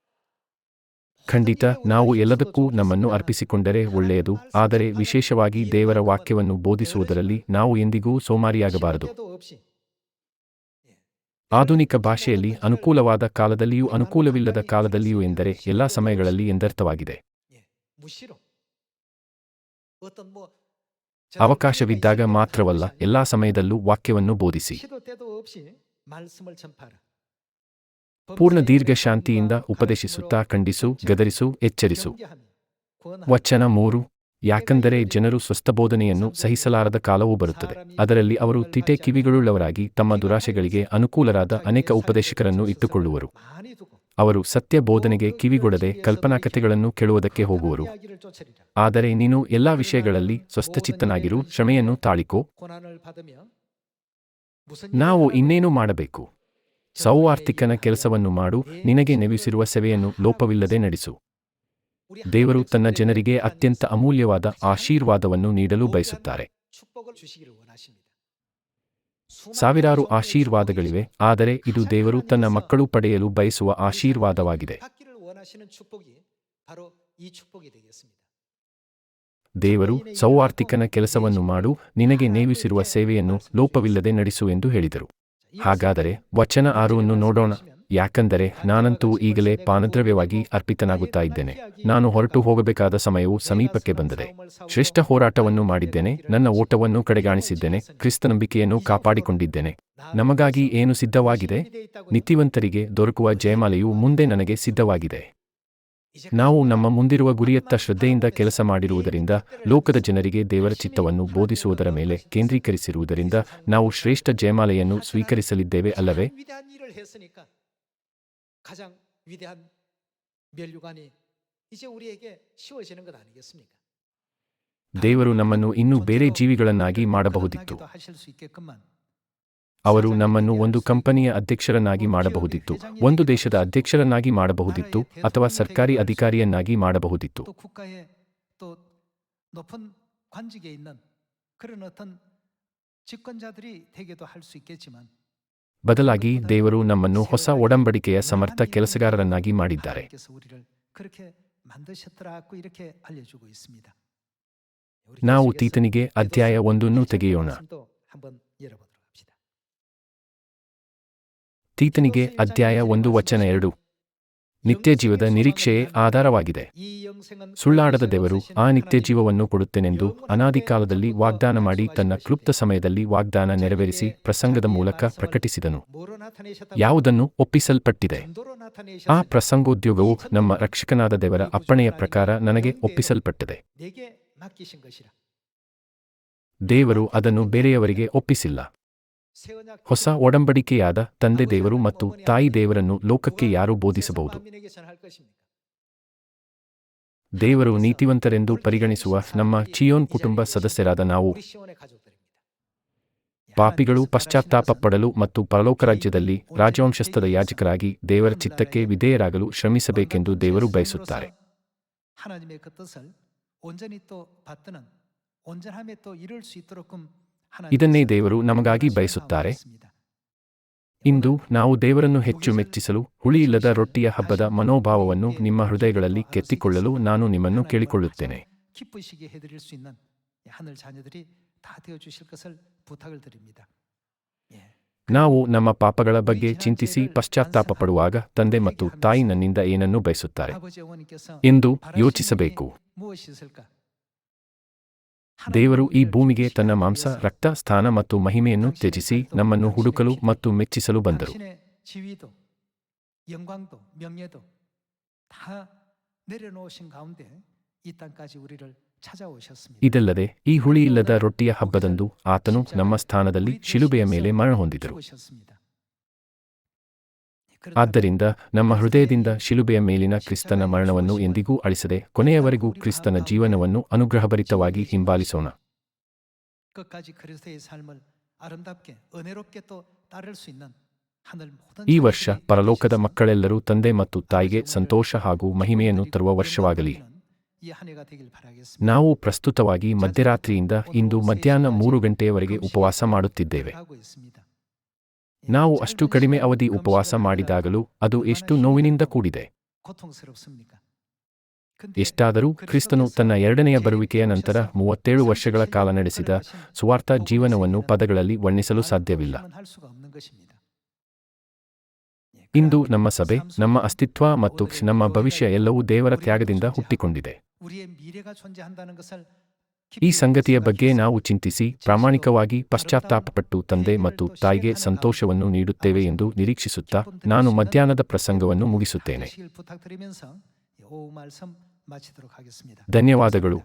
ಖಂಡಿತ ನಾವು ಎಲ್ಲದಕ್ಕೂ ನಮ್ಮನ್ನು ಅರ್ಪಿಸಿಕೊಂಡರೆ ಒಳ್ಳೆಯದು, ಆದರೆ ವಿಶೇಷವಾಗಿ ದೇವರ ವಾಕ್ಯವನ್ನು ಬೋಧಿಸುವುದರಲ್ಲಿ ನಾವು ಎಂದಿಗೂ ಸೋಮಾರಿಯಾಗಬಾರದು. ಆಧುನಿಕ ಭಾಷೆಯಲ್ಲಿ ಅನುಕೂಲವಾದ ಕಾಲದಲ್ಲಿಯೂ ಅನುಕೂಲವಿಲ್ಲದ ಕಾಲದಲ್ಲಿಯೂ ಎಂದರೆ ಎಲ್ಲ ಸಮಯಗಳಲ್ಲಿ ಎಂದರ್ಥವಾಗಿದೆ. ಅವಕಾಶವಿದ್ದಾಗ ಮಾತ್ರವಲ್ಲ, ಎಲ್ಲಾ ಸಮಯದಲ್ಲೂ ವಾಕ್ಯವನ್ನು ಬೋಧಿಸಿ. ಪೂರ್ಣ ದೀರ್ಘ ಶಾಂತಿಯಿಂದ ಉಪದೇಶಿಸುತ್ತಾ ಖಂಡಿಸು, ಗದರಿಸು, ಎಚ್ಚರಿಸು. ವಚನ ಮೂರು, ಯಾಕಂದರೆ ಜನರು ಸ್ವಸ್ಥಬೋಧನೆಯನ್ನು ಸಹಿಸಲಾರದ ಕಾಲವೂ ಬರುತ್ತದೆ. ಅದರಲ್ಲಿ ಅವರು ತಿಟೆ ಕಿವಿಗಳುಳ್ಳವರಾಗಿ ತಮ್ಮ ದುರಾಶೆಗಳಿಗೆ ಅನುಕೂಲರಾದ ಅನೇಕ ಉಪದೇಶಕರನ್ನು ಇಟ್ಟುಕೊಳ್ಳುವರು. ಅವರು ಸತ್ಯ ಬೋಧನೆಗೆ ಕಿವಿಗೊಡದೆ ಕಲ್ಪನಾಕತೆಗಳನ್ನು ಕೇಳುವುದಕ್ಕೆ ಹೋಗುವರು. ಆದರೆ ನೀನು ಎಲ್ಲಾ ವಿಷಯಗಳಲ್ಲಿ ಸ್ವಸ್ಥಚಿತ್ತನಾಗಿರು ಶ್ರಮೆಯನ್ನು ತಾಳಿಕೋ. ನಾವು ಇನ್ನೇನು ಮಾಡಬೇಕು? ಸೌವಾರ್ಥಿಕನ ಕೆಲಸವನ್ನು ಮಾಡು, ನಿನಗೆ ನೆವಿಸಿರುವ ಸೆವೆಯನ್ನು ಲೋಪವಿಲ್ಲದೆ ನಡೆಸು. ದೇವರು ತನ್ನ ಜನರಿಗೆ ಅತ್ಯಂತ ಅಮೂಲ್ಯವಾದ ಆಶೀರ್ವಾದವನ್ನು ನೀಡಲು ಬಯಸುತ್ತಾರೆ. ಸಾವಿರಾರು ಆಶೀರ್ವಾದಗಳಿವೆ, ಆದರೆ ಇದು ದೇವರು ತನ್ನ ಮಕ್ಕಳು ಪಡೆಯಲು ಬಯಸುವ ಆಶೀರ್ವಾದವಾಗಿದೆ. ದೇವರು ಸೌವಾರ್ಥಿಕನ ಕೆಲಸವನ್ನು ಮಾಡು, ನಿನಗೆ ನೇಮಿಸಿರುವ ಸೇವೆಯನ್ನು ಲೋಪವಿಲ್ಲದೆ ನಡೆಸು ಎಂದು ಹೇಳಿದರು. ಹಾಗಾದರೆ ವಚನ ಆರುವನ್ನು ನೋಡೋಣ. ಯಾಕಂದರೆ ನಾನಂತೂ ಈಗಲೇ ಪಾನದ್ರವ್ಯವಾಗಿ ಅರ್ಪಿತನಾಗುತ್ತಾ ಇದ್ದೇನೆ. ನಾನು ಹೊರಟು ಹೋಗಬೇಕಾದ ಸಮಯವು ಸಮೀಪಕ್ಕೆ ಬಂದಿದೆ. ಶ್ರೇಷ್ಠ ಹೋರಾಟವನ್ನು ಮಾಡಿದ್ದೇನೆ. ನನ್ನ ಓಟವನ್ನು ಕಡೆಗಾಣಿಸಿದ್ದೇನೆ. ಕ್ರಿಸ್ತ ನಂಬಿಕೆಯನ್ನು ಕಾಪಾಡಿಕೊಂಡಿದ್ದೇನೆ. ನಮಗಾಗಿ ಏನು ಸಿದ್ಧವಾಗಿದೆ? ನಿತಿವಂತರಿಗೆ ದೊರಕುವ ಜಯಮಾಲೆಯು ಮುಂದೆ ನನಗೆ ಸಿದ್ಧವಾಗಿದೆ. ನಾವು ನಮ್ಮ ಮುಂದಿರುವ ಗುರಿಯತ್ತ ಶ್ರದ್ಧೆಯಿಂದ ಕೆಲಸ ಮಾಡಿರುವುದರಿಂದ, ಲೋಕದ ಜನರಿಗೆ ದೇವರ ಚಿತ್ತವನ್ನು ಬೋಧಿಸುವುದರ ಮೇಲೆ ಕೇಂದ್ರೀಕರಿಸಿರುವುದರಿಂದ ನಾವು ಶ್ರೇಷ್ಠ ಜಯಮಾಲೆಯನ್ನು ಸ್ವೀಕರಿಸಲಿದ್ದೇವೆ ಅಲ್ಲವೇ? ದೇವರು ನಮ್ಮನ್ನು ಇನ್ನೂ ಬೇರೆ ಜೀವಿಗಳನ್ನಾಗಿ ಮಾಡಬಹುದಿತ್ತು. ಅವರು ನಮ್ಮನ್ನು ಒಂದು ಕಂಪನಿಯ ಅಧ್ಯಕ್ಷರನ್ನಾಗಿ ಮಾಡಬಹುದಿತ್ತು. ಒಂದು ದೇಶದ ಅಧ್ಯಕ್ಷರನ್ನಾಗಿ ಮಾಡಬಹುದಿತ್ತು ಅಥವಾ ಸರ್ಕಾರಿ ಅಧಿಕಾರಿಯನ್ನಾಗಿ ಮಾಡಬಹುದಿತ್ತು. ಬದಲಾಗಿ ದೇವರು ನಮ್ಮನ್ನು ಹೊಸ ಒಡಂಬಡಿಕೆಯ ಸಮರ್ಥ ಕೆಲಸಗಾರರನ್ನಾಗಿ ಮಾಡಿದ್ದಾರೆ. ನಾವು ತೀತನಿಗೆ ಅಧ್ಯಾಯ ಒಂದನ್ನು ತೆಗೆಯೋಣ. ತೀತನಿಗೆ ಅಧ್ಯಾಯ ಒಂದು ವಚನ ಎರಡು. ನಿತ್ಯ ಜೀವದ ನಿರೀಕ್ಷೆಯೇ ಆಧಾರವಾಗಿದೆ. ಸುಳ್ಳಾಡದ ದೇವರು ಆ ನಿತ್ಯ ಜೀವವನ್ನು ಕೊಡುತ್ತೇನೆಂದು ಅನಾದಿಕಾಲದಲ್ಲಿ ವಾಗ್ದಾನ ಮಾಡಿ ತನ್ನ ಕ್ಲುಪ್ತ ಸಮಯದಲ್ಲಿ ವಾಗ್ದಾನ ನೆರವೇರಿಸಿ ಪ್ರಸಂಗದ ಮೂಲಕ ಪ್ರಕಟಿಸಿದನು. ಯಾವುದನ್ನು ಒಪ್ಪಿಸಲ್ಪಟ್ಟಿದೆ? ಆ ಪ್ರಸಂಗೋದ್ಯೋಗವು ನಮ್ಮ ರಕ್ಷಕನಾದ ದೇವರ ಅಪ್ಪಣೆಯ ಪ್ರಕಾರ ನನಗೆ ಒಪ್ಪಿಸಲ್ಪಟ್ಟಿದೆ. ದೇವರು ಅದನ್ನು ಬೇರೆಯವರಿಗೆ ಒಪ್ಪಿಸಿಲ್ಲ. ಹೊಸ ಒಡಂಬಡಿಕೆಯಾದ ತಂದೆ ದೇವರು ಮತ್ತು ತಾಯಿ ದೇವರನ್ನು ಲೋಕಕ್ಕೆ ಯಾರು ಬೋಧಿಸಬಹುದು. ದೇವರು ನೀತಿವಂತರೆಂದು ಪರಿಗಣಿಸುವ ನಮ್ಮ ಚಿಯೋನ್ ಕುಟುಂಬ ಸದಸ್ಯರಾದ ನಾವು. ಪಾಪಿಗಳು ಪಶ್ಚಾತ್ತಾಪ ಪಡಲು ಮತ್ತು ಪರಲೋಕ ರಾಜ್ಯದಲ್ಲಿ ರಾಜವಂಶಸ್ಥದ ಯಾಜಕರಾಗಿ ದೇವರ ಚಿತ್ತಕ್ಕೆ ವಿಧೇಯರಾಗಲು ಶ್ರಮಿಸಬೇಕೆಂದು ದೇವರು ಬಯಸುತ್ತಾರೆ. ಇದನ್ನೇ ದೇವರು ನಮಗಾಗಿ ಬಯಸುತ್ತಾರೆ. ಇಂದು ನಾವು ದೇವರನ್ನು ಹೆಚ್ಚು ಮೆಚ್ಚಿಸಲು ಹುಳಿಯಿಲ್ಲದ ರೊಟ್ಟಿಯ ಹಬ್ಬದ ಮನೋಭಾವವನ್ನು ನಿಮ್ಮ ಹೃದಯಗಳಲ್ಲಿ ಕೆತ್ತಿಕೊಳ್ಳಲು ನಾನು ನಿಮ್ಮನ್ನು ಕೇಳಿಕೊಳ್ಳುತ್ತೇನೆ. ನಾವು ನಮ್ಮ ಪಾಪಗಳ ಬಗ್ಗೆ ಚಿಂತಿಸಿ ಪಶ್ಚಾತ್ತಾಪ ಪಡುವಾಗ ತಂದೆ ಮತ್ತು ತಾಯಿ ನನ್ನಿಂದ ಏನನ್ನು ಬಯಸುತ್ತಾರೆ? ಎಂದು ಯೋಚಿಸಬೇಕು. ದೇವರು ಈ ಭೂಮಿಗೆ ತನ್ನ ಮಾಂಸ, ರಕ್ತ, ಸ್ಥಾನ ಮತ್ತು ಮಹಿಮೆಯನ್ನು ತ್ಯಜಿಸಿ ನಮ್ಮನ್ನು ಹುಡುಕಲು ಮತ್ತು ಮೆಚ್ಚಿಸಲು ಬಂದರು. ಇದಲ್ಲದೆ ಈ ಹುಳಿಯಿಲ್ಲದ ರೊಟ್ಟಿಯ ಹಬ್ಬದಂದು ಆತನು ನಮ್ಮ ಸ್ಥಾನದಲ್ಲಿ ಶಿಲುಬೆಯ ಮೇಲೆ ಮರಣ ಹೊಂದಿದರು. ಆದ್ದರಿಂದ ನಮ್ಮ ಹೃದಯದಿಂದ ಶಿಲುಬೆಯ ಮೇಲಿನ ಕ್ರಿಸ್ತನ ಮರಣವನ್ನು ಎಂದಿಗೂ ಅಳಿಸದೆ ಕೊನೆಯವರೆಗೂ ಕ್ರಿಸ್ತನ ಜೀವನವನ್ನು ಅನುಗ್ರಹಭರಿತವಾಗಿ ಹಿಂಬಾಲಿಸೋಣ. ಈ ವರ್ಷ ಪರಲೋಕದ ಮಕ್ಕಳೆಲ್ಲರೂ ತಂದೆ ಮತ್ತು ತಾಯಿಗೆ ಸಂತೋಷ ಹಾಗೂ ಮಹಿಮೆಯನ್ನು ತರುವ ವರ್ಷವಾಗಲಿ. ನಾವು ಪ್ರಸ್ತುತವಾಗಿ ಮಧ್ಯರಾತ್ರಿಯಿಂದ ಇಂದು ಮಧ್ಯಾಹ್ನ ಮೂರು ಗಂಟೆಯವರೆಗೆ ಉಪವಾಸ ಮಾಡುತ್ತಿದ್ದೇವೆ. ನಾವು ಅಷ್ಟು ಕಡಿಮೆ ಅವಧಿ ಉಪವಾಸ ಮಾಡಿದಾಗಲೂ ಅದು ಎಷ್ಟು ನೋವಿನಿಂದ ಕೂಡಿದೆ. ಎಷ್ಟಾದರೂ ಕ್ರಿಸ್ತನು ತನ್ನ ಎರಡನೆಯ ಬರುವಿಕೆಯ ನಂತರ ಮೂವತ್ತೇಳು ವರ್ಷಗಳ ಕಾಲ ನಡೆಸಿದ ಸ್ವಾರ್ಥ ಜೀವನವನ್ನು ಪದಗಳಲ್ಲಿ ವರ್ಣಿಸಲು ಸಾಧ್ಯವಿಲ್ಲ. ಇಂದು ನಮ್ಮ ಸಭೆ ನಮ್ಮ ಅಸ್ತಿತ್ವ ಮತ್ತು ನಮ್ಮ ಭವಿಷ್ಯ ಎಲ್ಲವೂ ದೇವರ ತ್ಯಾಗದಿಂದ ಹುಟ್ಟಿಕೊಂಡಿದೆ. ಈ ಸಂಗತಿಯ ಬಗ್ಗೆ ನಾವು ಚಿಂತಿಸಿ, ಪ್ರಾಮಾಣಿಕವಾಗಿ ಪಶ್ಚಾತ್ತಾಪಪಟ್ಟು ತಂದೆ ಮತ್ತು ತಾಯಿಗೆ ಸಂತೋಷವನ್ನು ನೀಡುತ್ತೇವೆ ಎಂದು ನಿರೀಕ್ಷಿಸುತ್ತಾ ನಾನು ಮಧ್ಯಾಹ್ನದ ಪ್ರಸಂಗವನ್ನು ಮುಗಿಸುತ್ತೇನೆ. ಧನ್ಯವಾದಗಳು.